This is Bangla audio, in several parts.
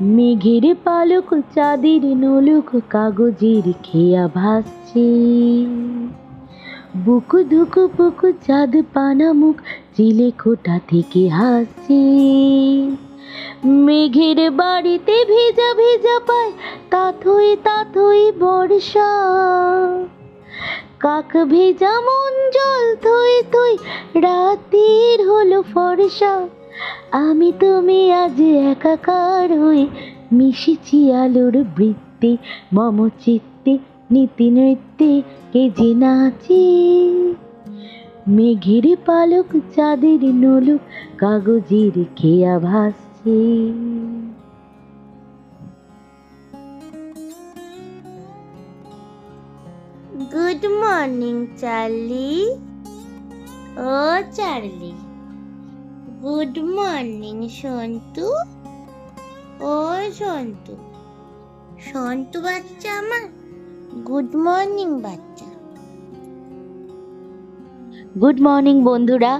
মেঘের পালক চাঁদের নলুক কাগজের খেয়া ভাসছে। বুকু দুকু পুকু চাঁদ পানা মুখ চিলে খোটা থেকে হাসছে। মেঘের বাড়িতে ভেজা ভেজা পায় তাথই তাথই বর্ষা। কাক ভেজা মন জল থই থই, রাতের হলো ফর্সা। আমি তুমি আজ একাকার হয়ে মিশেছি আলোর বৃত্তে, মম চিত্তে নীতি নৃত্যে, কে যে নাচে? মেঘের পালক, চাঁদের নলুক, কাগজের খেয়া ভাসছে। গুড মর্নিং চার্লি ও চার্লি গুড মর্নিং সন্তু ও সন্তু সন্তু বাচ্চা আমার। গুড মর্নিং বাচ্চা। গুড মর্নিং বন্ধুরা।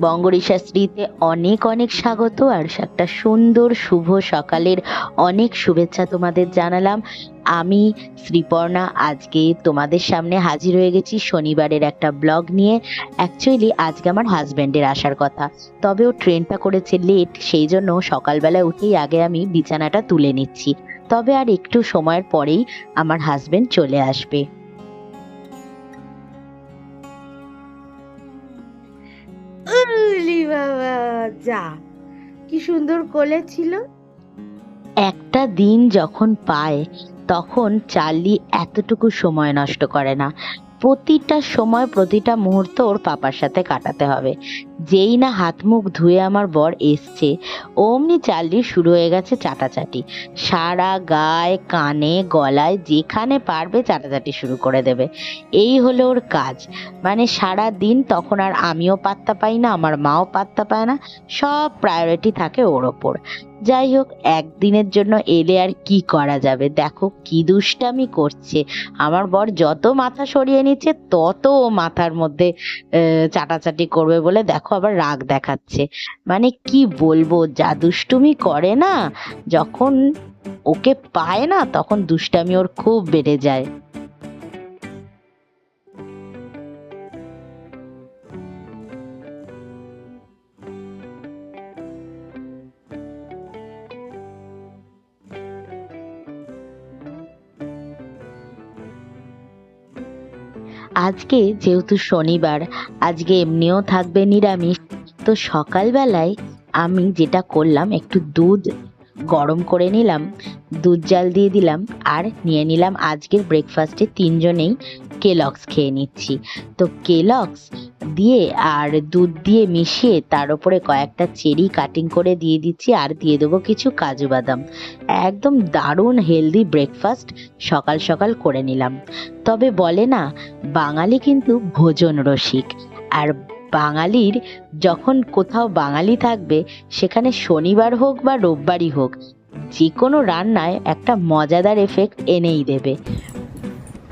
বঙ্গরিশাস্ত্রীতে অনেক অনেক স্বাগত, আর একটা সুন্দর শুভ সকালের অনেক শুভেচ্ছা তোমাদের জানালাম। আমি শ্রীপর্ণা, আজকে তোমাদের সামনে হাজির হয়ে গেছি শনিবারের একটা ব্লগ নিয়ে। অ্যাকচুয়ালি আজকে আমার হাজব্যান্ডের আসার কথা। তবে ও ট্রেনটা করেছে লেট সেই জন্য সকালবেলা উঠেই আগে আমি বিছানাটা তুলে নিচ্ছি। তবে আর একটু সময়ের পরেই আমার হাজব্যান্ড চলে আসবে। যা, কি সুন্দর কোলে ছিল। একটা দিন যখন পায়, তখন চার্লি এতটুকু সময় নষ্ট করে না। প্রতিটা সময়, প্রতিটা মুহূর্ত ওর পাপার সাথে কাটাতে হবে। যেই না হাত মুখ ধুয়ে আমার বর এসছে, অমনি চার্লি শুরু হয়ে গেছে চাটাচাটি। সারা গায়ে, কানে, গলায় যেখানে পারবে চাটাচাটি শুরু করে দেবে। এই হলো ওর কাজ। মানে সারা দিন তখন আর আমিও পাত্তা পাই না, আমার মাও পাত্তা পায় না, সব প্রায়োরিটি থাকে ওর ওপর। যাই হোক, একদিনের জন্য এলে আর কি করা যাবে? দেখো কি দুষ্টামি করছে। আমার বর যত মাথা সরিয়ে নিচ্ছে, তত মাথার মধ্যে চাটাচাটি করবে বলে দেখো আবার রাগ দেখাচ্ছে। মানে কি বলব, যা দুষ্টুমি করে না, যখন ওকে পায় না, তখন দুষ্টামি ওর খুব বেড়ে যায়। আজকে যেহেতু শনিবার, আজকে এমনিও থাকবে নিরামিষ, তো সকালবেলায় আমি যেটা করলাম, একটু দুধ গরম করে নিলাম, দুধ জাল দিয়ে দিলাম, আর নিয়ে নিলাম আজকের ব্রেকফাস্টে তিনজনেই কেলক্স খেয়ে নিচ্ছি। তো কেলক্স দিয়ে আর দুধ দিয়ে মিশিয়ে তার উপরে কয়েকটা চেরি কাটিং করে দিয়ে দিচ্ছি আর দিয়ে দেবো কিছু কাজু বাদাম। একদম দারুণ হেলদি ব্রেকফাস্ট সকাল সকাল করে নিলাম। তবে বলে না, বাঙালি কিন্তু ভোজন রসিক। আর বাঙালির যখন কোথাও বাঙালি থাকবে, সেখানে শনিবার হোক বা রোববারই হোক যে কোনো রান্নায় একটা মজাদার এফেক্ট এনেই দেবে।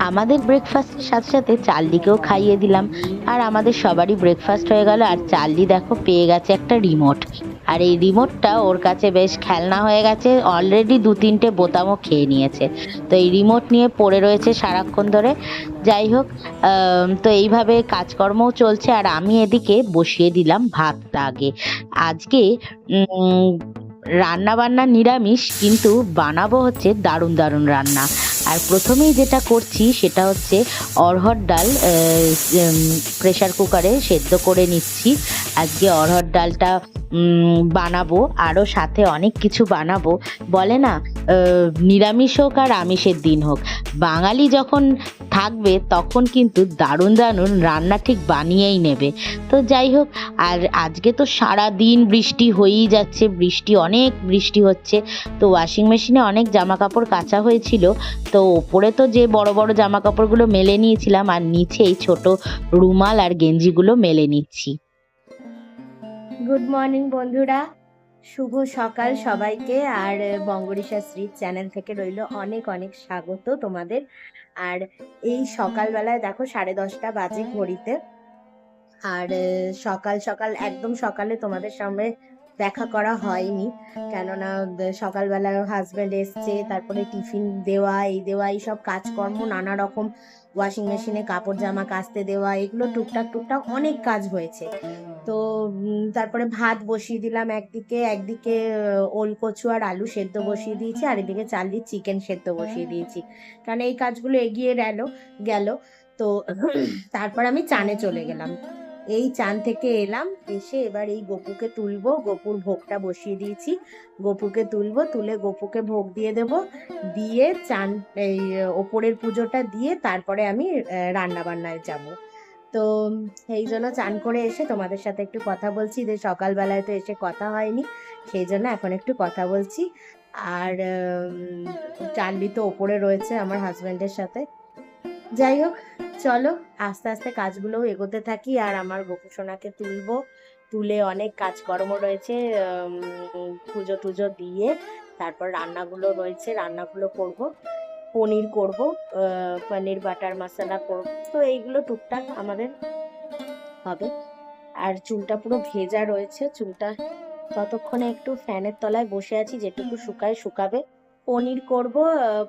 আমাদের ব্রেকফাস্টের সাথে সাথে চার্লিকেও খাইয়ে দিলাম। আর আমাদের সবারই ব্রেকফাস্ট হয়ে গেল, আর চার্লি দেখো পেয়ে গেছে একটা রিমোট আর এই রিমোটটা ওর কাছে বেশ খেলনা হয়ে গেছে অলরেডি দু তিনটে বোতামও খেয়ে নিয়েছে। তো এই রিমোট নিয়ে পড়ে রয়েছে সারাক্ষণ ধরে। যাই হোক তো এইভাবে কাজকর্মও চলছে, আর আমি এদিকে বসিয়ে দিলাম ভাতটা আগে। আজকে রান্না বান্না নিরামিষ, কিন্তু বানাবো হচ্ছে দারুণ দারুণ রান্না। আর প্রথমেই যেটা করছি সেটা হচ্ছে অরহর ডাল প্রেশার কুকারে সেদ্ধ করে নিচ্ছি। আজকে অরহর ডালটা বানাবো, আরও সাথে অনেক কিছু বানাবো। বলে না নিরামিষ হোক আর আমিষের দিন হোক। বাঙালি যখন থাকবে, তখন কিন্তু দারুণ দারুণ রান্না ঠিক বানিয়েই নেবে। তো যাই হোক, আর আজকে তো সারা দিন বৃষ্টি হয়েই যাচ্ছে, বৃষ্টি অনেক বৃষ্টি হচ্ছে। তো ওয়াশিং মেশিনে অনেক জামা কাপড় কাচা হয়েছিল। তো ওপরে তো যে বড় বড় জামা কাপড়গুলো মেলে নিয়েছিলাম, আর নিচে এই ছোট রুমাল আর গেঞ্জিগুলো মেলে নিচ্ছি। গুড মর্নিং বন্ধুরা। শুভ সকাল সবাইকে। আর বঙ্গরিশা শ্রীত চ্যানেল থেকে রইল অনেক অনেক স্বাগত তোমাদের। আর এই সকালবেলায় দেখো সাড়ে দশটা বাজে ঘড়িতে। আর সকাল সকাল, একদম সকালে তোমাদের সামনে দেখা করা হয়নি। কেননা সকালবেলা হাজব্যান্ড এসছে তারপরে টিফিন দেওয়া এই দেওয়া এই সব কাজকর্ম নানা রকম ওয়াশিং মেশিনে কাপড় জামা কাচতে দেওয়া এগুলো টুকটাক টুকটাক অনেক কাজ হয়েছে। তো তারপরে ভাত বসিয়ে দিলাম একদিকে একদিকে ওল কচু আর আলু সেদ্ধ বসিয়ে দিয়েছি আর এদিকে চাললি চিকেন সেদ্ধ বসিয়ে দিয়েছি। কারণ এই কাজগুলো এগিয়ে গেল গেল। তো তারপর আমি চানে চলে গেলাম। এই চান থেকে এলাম, এসে এবার এই গপুকে তুলবো, গপুর ভোগটা বসিয়ে দিয়েছি। গপুকে তুলবো, তুলে গপুকে ভোগ দিয়ে দেব। দিয়ে চান, এই ওপরের পুজোটা দিয়ে তারপরে আমি রান্না বান্নায় যাব। তো সেই জন্য চান করে এসে তোমাদের সাথে একটু কথা বলছি। যে সকালবেলায় তো এসে কথা হয়নি, সেই জন্য এখন একটু কথা বলছি। আর চার্লি তো ওপরে রয়েছে আমার হাজব্যান্ডের সাথে। যাই হোক, চলো আস্তে আস্তে কাজগুলোও এগোতে থাকি আর আমার গোপুসোনাকে তুলবো। তুলে অনেক কাজকর্ম রয়েছে পুজো টুজো দিয়ে তারপর রান্নাগুলো রয়েছে, রান্নাগুলো করব, পনির করব পনির, বাটার মশলা করব। তো এইগুলো টুকটাক আমাদের হবে। আর চুলটা পুরো ভেজা রয়েছে, চুলটা ততক্ষণে একটু ফ্যানের তলায় বসে আছি, যেটুকু শুকায় শুকাবে। পনির করব,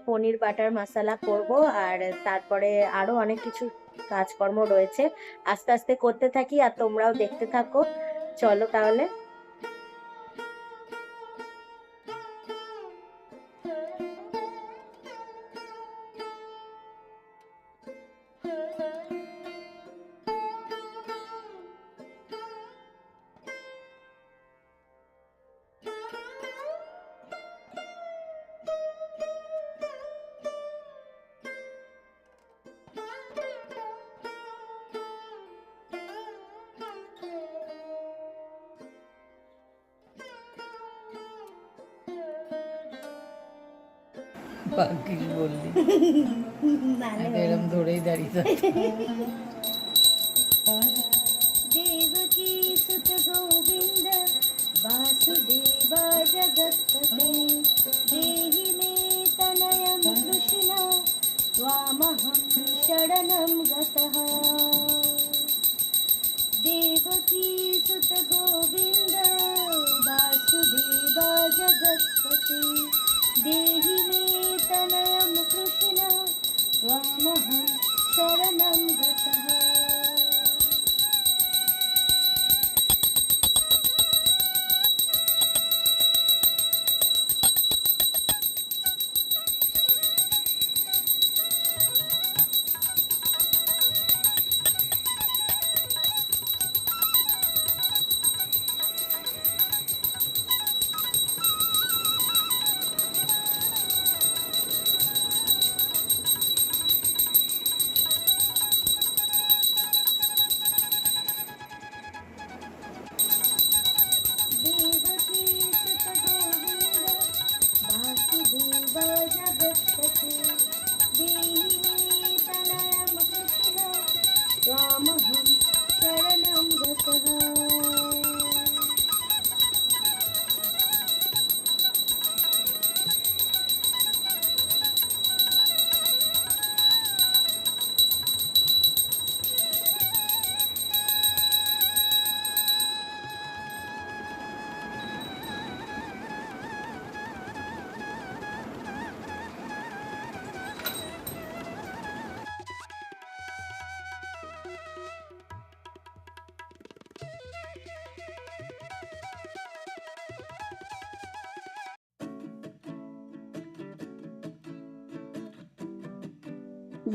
পনির বাটার মশলা করব, আর তারপরে আরও অনেক কিছু কাজকর্ম রয়েছে। আস্তে আস্তে করতে থাকি আর তোমরাও দেখতে থাকো। চলো তাহলে। বাকি বললি এরম ধরেই দাঁড়িয়ে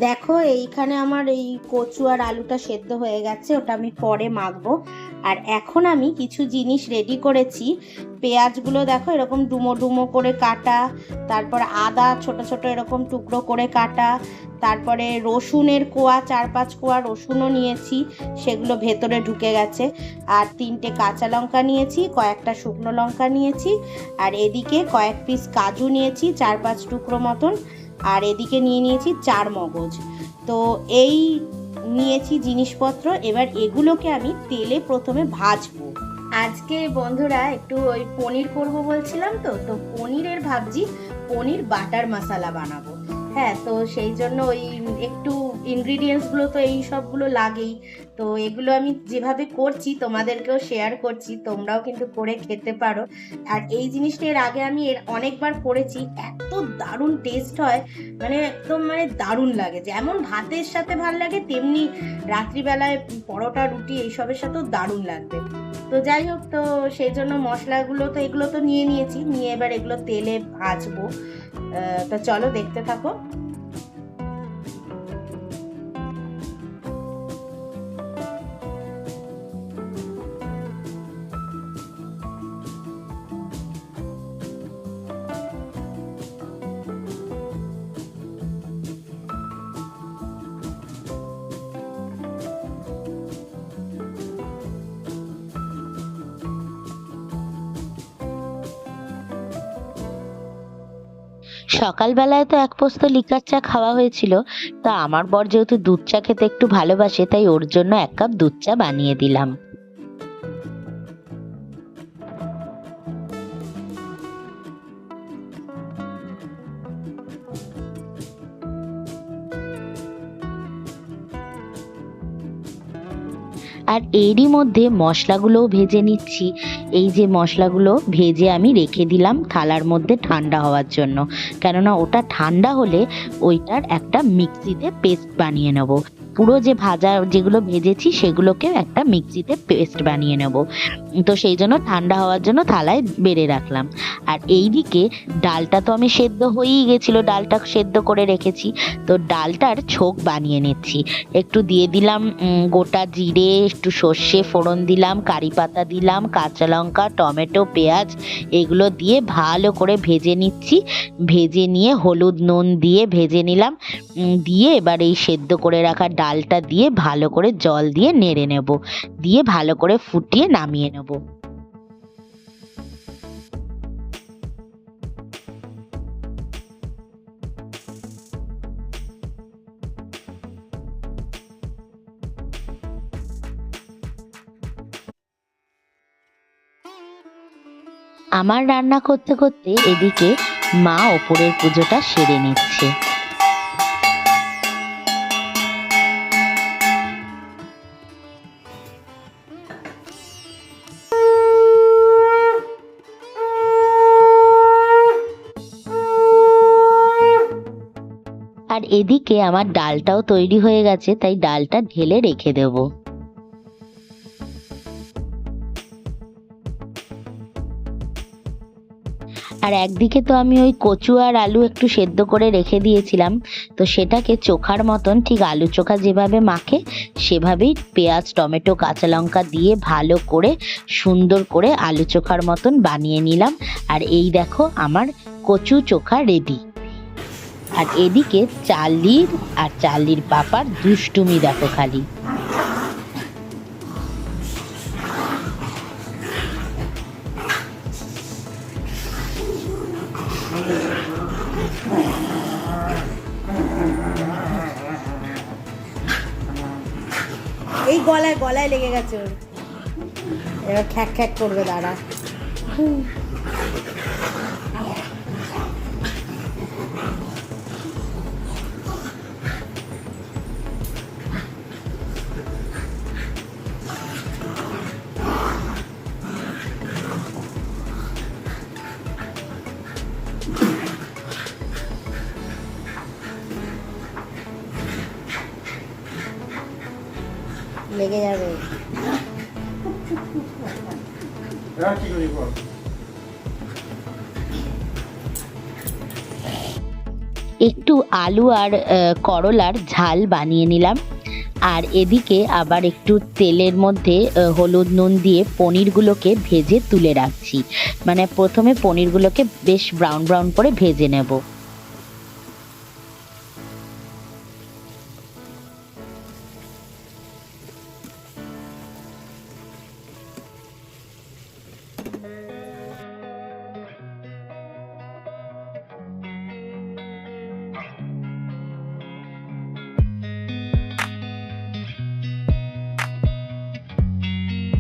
দেখো, এইখানে আমার এই কচু আর আলুটা সেদ্ধ হয়ে গেছে, ওটা আমি পরে মাখবো। আর এখন আমি কিছু জিনিস রেডি করেছি। পেঁয়াজগুলো দেখো, এরকম ডুমো ডুমো করে কাটা, তারপর আদা ছোট ছোট এরকম টুকরো করে কাটা, তারপরে রসুনের কোয়া, চার পাঁচ কোয়া রসুনও নিয়েছি, সেগুলো ভেতরে ঢুকে গেছে। আর তিনটে কাঁচা লঙ্কা নিয়েছি, কয়েকটা শুকনো লঙ্কা নিয়েছি, আর এদিকে কয়েক পিস কাজু নিয়েছি, চার পাঁচ টুকরো মতন। আর এদিকে নিয়ে নিয়েছি চার মগজ। তো এই নিয়েছি জিনিসপত্র, এবার এগুলোকে আমি তেলে প্রথমে ভাজবো। আজকে বন্ধুরা একটু ওই পনির করব বলছিলাম তো তো পনিরের ভাবছি পনির বাটার মশলা বানাবো। হ্যাঁ তো সেই জন্য ওই একটু ইনগ্রিডিয়েন্টসগুলো তো এই সবগুলো লাগেই। তো এগুলো আমি যেভাবে করছি, তোমাদেরকেও শেয়ার করছি, তোমরাও কিন্তু করে খেতে পারো। আর এই জিনিসটা এর আগে আমি এর অনেকবার করেছি, এত দারুণ টেস্ট হয় মানে একদম মানে দারুণ লাগে। যেমন ভাতের সাথে ভালো লাগে, তেমনি রাত্রিবেলায় পরোটা, রুটি এইসবের সাথেও দারুণ লাগবে। তো যাই হোক, তো সেই জন্য মশলাগুলো তো এগুলো তো নিয়ে নিয়েছি, নিয়ে এবার এগুলো তেলে ভাজবো। তো চলো দেখতে থাকো। সকালবেলায় তো এক পোস্ত লিকার চা খাওয়া হয়েছিল। তা আমার বর যেহেতু দুধ চা খেতে একটু ভালোবাসে, তাই ওর জন্য এক কাপ দুধ চা বানিয়ে দিলাম। আর এরই মধ্যে মশলাগুলোও ভেজে নিচ্ছি। এই যে মশলাগুলো ভেজে আমি রেখে দিলাম থালার মধ্যে ঠান্ডা হওয়ার জন্য। কেননা ওটা ঠান্ডা হলে ওইটার একটা মিক্সিতে পেস্ট বানিয়ে নেব। পুরো যে ভাজা যেগুলো ভেজেছি সেগুলোকে একটা মিক্সিতে পেস্ট বানিয়ে নেব। তো সেই জন্য ঠান্ডা হওয়ার জন্য থালায় বেড়ে রাখলাম। আর এইদিকে ডালটা তো আমি সেদ্ধ হয়েই গেছিল, ডালটা সেদ্ধ করে রেখেছি। তো ডালটার ছোক বানিয়ে নিচ্ছি। একটু দিয়ে দিলাম গোটা জিরে, একটু সর্ষে ফোড়ন দিলাম, কারি পাতা দিলাম, কাঁচা লঙ্কা, টমেটো, পেঁয়াজ, এগুলো দিয়ে ভালো করে ভেজে নিচ্ছি। ভেজে নিয়ে হলুদ নুন দিয়ে ভেজে নিলাম। দিয়ে এবার এই সেদ্ধ করে রাখা ডালটা দিয়ে ভালো করে জল দিয়ে নেড়ে নেব। দিয়ে ভালো করে ফুটিয়ে নামিয়ে নেব। আমার রান্না করতে করতে এদিকে মা ওপরের পুজোটা সেরে নিচ্ছে। এদিকে আমার ডালটাও তৈরি হয়ে গেছে, তাই ডালটা ঢেলে রেখে দেবো। আর একদিকে তো আমি ওই কচু আর আলু একটু সেদ্ধ করে রেখে দিয়েছিলাম, তো সেটাকে চোখার মতন, ঠিক আলু চোখা যেভাবে মাখে, সেভাবেই পেঁয়াজ, টমেটো, কাঁচা লঙ্কা দিয়ে ভালো করে, সুন্দর করে আলু চোখার মতন বানিয়ে নিলাম। আর এই দেখো, আমার কচু চোখা রেডি আর এদিকে চার্লির আর চার্লির পাপার দুষ্টুমি দেখো খালি। এই গলায় গলায় লেগে গেছে ওর। এবার খ্যাক খ্যাক করবে দাঁড়া। লেগে যাবে। একটু আলু আর করলার ঝাল বানিয়ে নিলাম। আর এদিকে আবার একটু তেলের মধ্যে হলুদ নুন দিয়ে পনিরগুলোকে ভেজে তুলে রাখছি। মানে প্রথমে পনিরগুলোকে বেশ ব্রাউন ব্রাউন করে ভেজে নেব।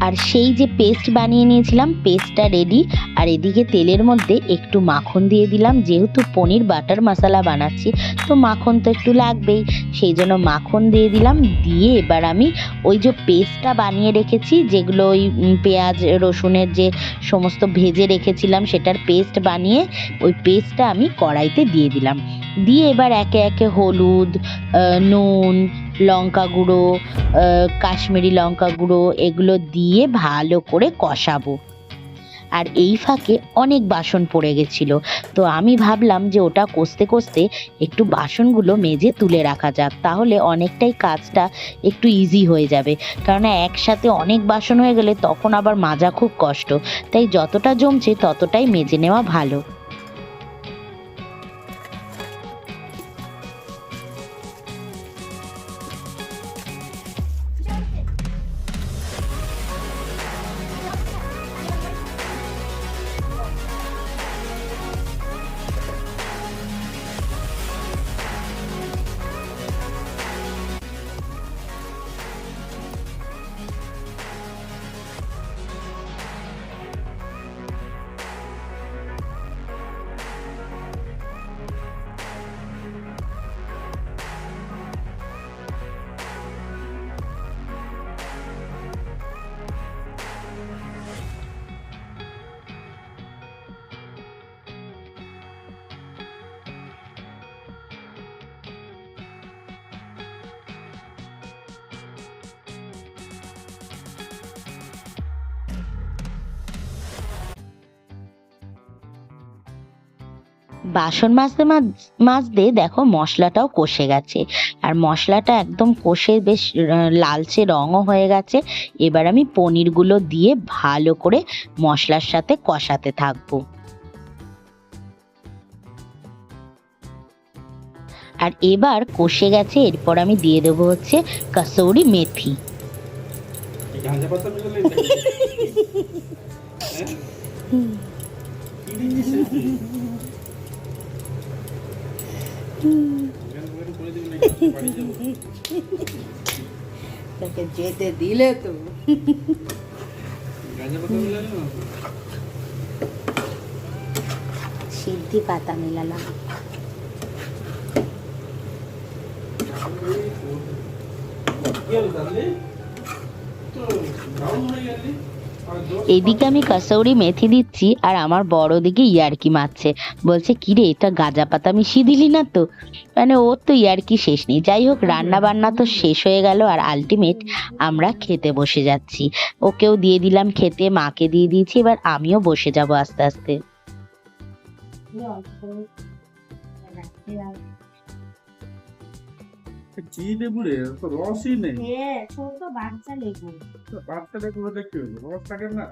আর সেই যে পেস্ট বানিয়ে নিয়েছিলাম পেস্টটা রেডি আর এদিকে তেলের মধ্যে একটু মাখন দিয়ে দিলাম, যেহেতু পনির বাটার মশলা বানাচ্ছি, তো মাখন তো একটু লাগবেই। সেই জন্য মাখন দিয়ে দিলাম, দিয়ে এবার আমি ওই যে পেস্টটা বানিয়ে রেখেছি, যেগুলো ওই পেঁয়াজ, রসুনের যে সমস্ত ভেজে রেখেছিলাম, সেটার পেস্ট বানিয়ে ওই পেস্টটা আমি কড়াইতে দিয়ে দিলাম। দিয়ে এবার একে একে হলুদ নুন লঙ্কা গুঁড়ো কাশ্মীরি লঙ্কা গুঁড়ো এগুলো দিয়ে ভালো করে কষাবো। আর এই ফাঁকে অনেক বাসন পড়ে গেছিল। তো আমি ভাবলাম যে ওটা কষতে কষতে একটু বাসনগুলো মেজে তুলে রাখা যাক, তাহলে অনেকটাই কাজটা একটু ইজি হয়ে যাবে। কারণ একসাথে অনেক বাসন হয়ে গেলে তখন আবার মাজা খুব কষ্ট। তাই যতটা জমছে ততটাই মেজে নেওয়া ভালো। বাসন মাজতে মাজ- মাজতে দেখো মশলাটাও কষে গেছে। আর মশলাটা একদম কষে বেশ লালচে রঙও হয়ে গেছে। এবার আমি পনিরগুলো দিয়ে ভালো করে মশলার সাথে কষাতে থাকব। আর এবার কষে গেছে এরপর আমি দিয়ে দেবো হচ্ছে কাসৌরি মেথি। এই গাঁজা পাতা মিলালে এটা কি? হ্যাঁ? কি জিনিস এটা? গান বাজনা করে দিবি নাকি? বাড়ি যাব। তোকে যেতে দিলে তো? সিদ্ধি পাতা মেলালাম? তো brown হয়ে গেলি। এইদিকে আমি কাসৌরি মেথি দিচ্ছি আর আমার বড় দিকে ইয়ারকি মারছে। বলছে, কিরে, এটা গাঁজা পাতা মিশিয়ে দিলি না তো? মানে ওর তো ইয়ারকি শেষ নেই। যাই হোক রান্না বান্না তো শেষ হয়ে গেল আর আলটিমেট আমরা খেতে বসে যাচ্ছি। ওকেও দিয়ে দিলাম খেতে, মাকে দিয়ে দিয়েছি, এবার আমিও বসে যাব আস্তে আস্তে। কি লেবু রে? তো রসই নেই। ছোট বাচ্চা লেবু বাচ্চা লেবু হলে কি হলো? রস থাকে না?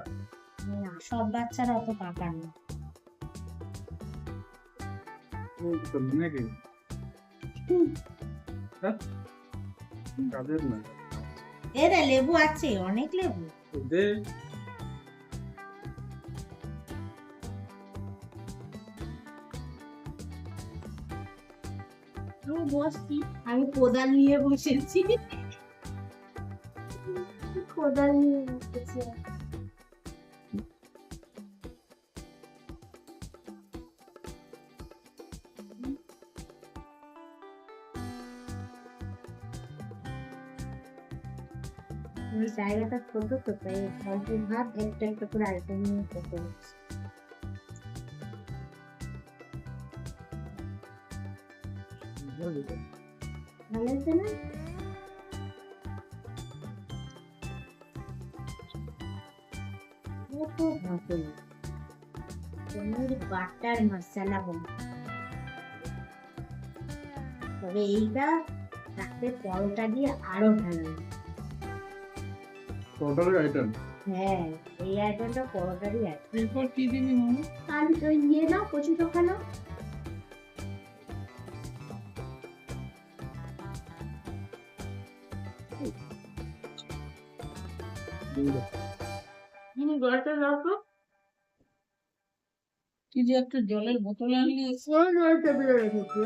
না সব বাচ্চারা অত পাকা না নাকি? কাজের না। এরে লেবু আছে অনেক লেবু দে। বসছি আমি কোদাল নিয়ে বসেছি। কোদাল নিয়ে বসেছি। জায়গাটা ছোট তো, তাই ভাত একটা একটা করে আইটেম নিয়ে খেতে হচ্ছে ভালো হয়েছে না? কত ভালো। পনির বাটার মশলা বলে। তবে এইটা রাতে পরোটা দিয়ে আরও ভালো। আইটেম হ্যাঁ এই আইটেমটা পরোটারই আইটেম এরপর কি দিবি মামু আর ওই ইয়ে না কচু চোখানো একটা জলের বোতল আনলি ওই জলের টেবিলে রেখেছি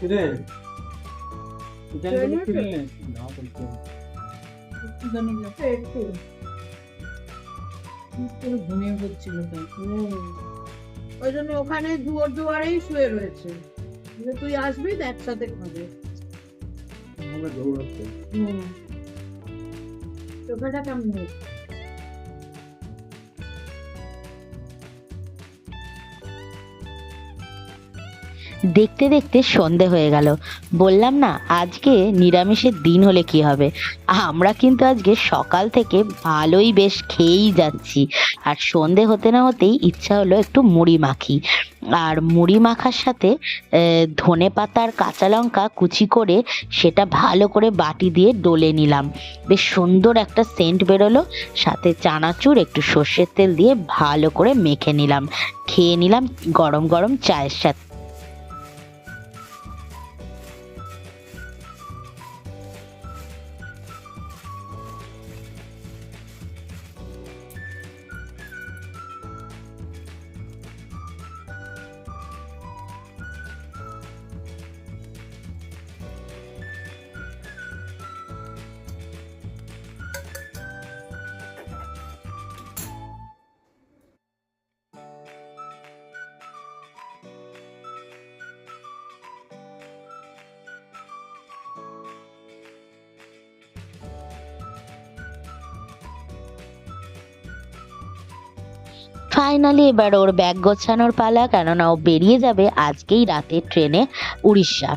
চিকেন Join বিরিয়ানি হয়েছে? না বলতে জানি না, একটু। করে ঘুমিয়ে পড়ছিল তাই। ওই জন্য ওখানে দুয়ার দুয়ারেই শুয়ে রয়েছে। তুই আসবি একসাথে খাবে আমাকে দৌড়াচ্ছে। হুম। চোখাটা কেমন হয়েছে? দেখতে দেখতে সন্ধে হয়ে গেল। বললাম, না, আজকে নিরামিষের দিন হলে কি হবে? আমরা কিন্তু আজকে সকাল থেকে ভালোই বেশ খেয়েই যাচ্ছি। আর সন্ধে হতে না হতেই ইচ্ছা হলো একটু মুড়ি মাখি। আর মুড়ি মাখার সাথে ধনে পাতার কাঁচা লঙ্কা কুচি করে সেটা ভালো করে বাটি দিয়ে ডলে নিলাম। বেশ সুন্দর একটা সেন্ট বেরোলো। সাথে চানাচুর, একটু সর্ষের তেল দিয়ে ভালো করে মেখে নিলাম। খেয়ে নিলাম গরম গরম চায়ের সাথে। ফাইনালি এবার ওর ব্যাগ গোছানোর পালা, কেননা ও বেরিয়ে যাবে আজকেই রাতে ট্রেনে উড়িষ্যা।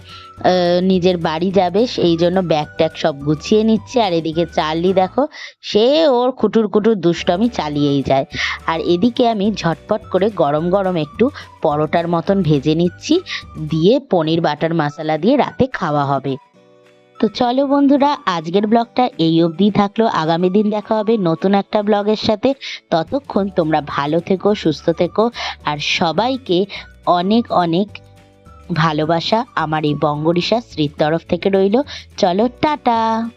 নিজের বাড়ি যাবে, সেই জন্য ব্যাগ ট্যাগ সব গুছিয়ে নিচ্ছে। আর এদিকে চার্লি দেখো, সে ওর কুটুর কুটুর দুষ্টমি চালিয়েই যায়। আর এদিকে আমি ঝটপট করে গরম গরম একটু পরোটার মতন ভেজে নিচ্ছি, দিয়ে পনির বাটার মশলা দিয়ে রাতে খাওয়া হবে। তো চলো বন্ধুরা, আজকের ব্লগটা এই অবধি থাকল। আগামী দিন দেখা হবে নতুন একটা ব্লগের সাথে। ততক্ষণ তোমরা ভালো থেকো, সুস্থ থেকো, আর সবাইকে অনেক অনেক ভালোবাসা। আমার এই বঙ্গরিসা স্ত্রীর তরফ থেকে রইল। চলো, টাটা!